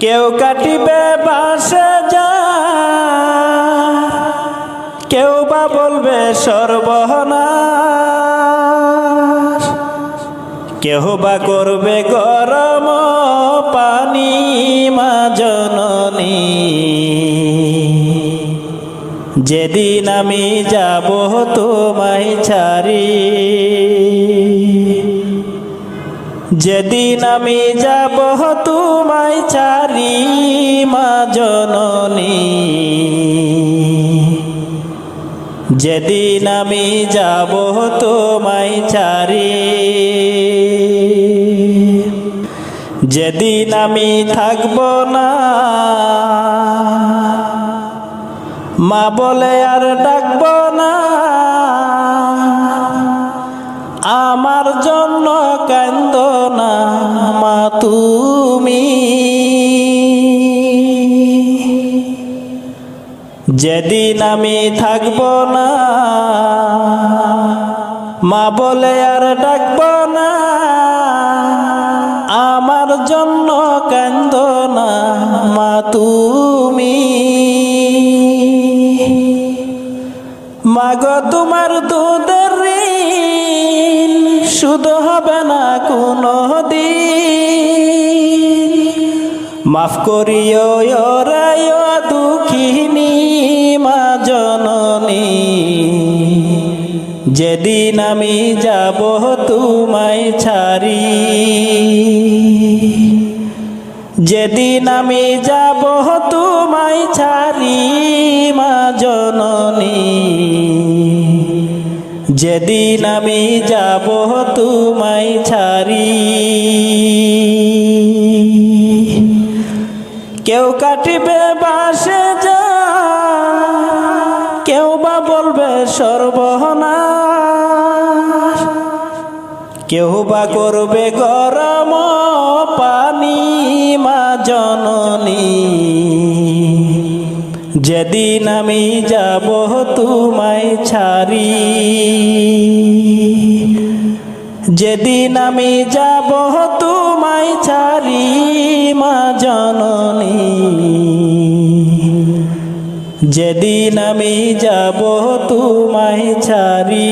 কেউ কাটিবে বাসে যা। কেউ বা বলবে সর্বনাশ। কেহ বা করবে গরম পানি মা জননী। যেদিন আমি যাব তোমায় ছাড়ি। যেদিন আমি যাব তোমায় ছাড়ি মা জননী। যেদিন আমি যাব তোমায় ছাড়ি যেদিন আমি থাকব না। মা বলে আর ডাকব না। আমার জন্য কান্দ যেদিন আমি থাকব না, মা বলে আর ডাকব না, আমার জন্য কান্দ না, মা তুমি। মাগ তোমার দুধের শুধু হবে না কোনো দিন মাফ করিও রায় দুঃখিনী মা জননী। যেদিন আমি যাব তোমায় ছাড়ি। যেদিন আমি যাব তোমায় ছাড়ি মা জননী। যেদিন আমি যাব তোমায় ছাড়ি কেউ কাটিবে বাসে যা, কেউ বা বলবে সর্বনাশ। কেউ বা করবে গরম পানি, মা জননী। যেদিন আমি যাব তোমায় ছাড়ি যেদিন আমি যাব তোমায় ছাড়ি মা জননী। যেদিন আমি যাব তোমায় ছাড়ি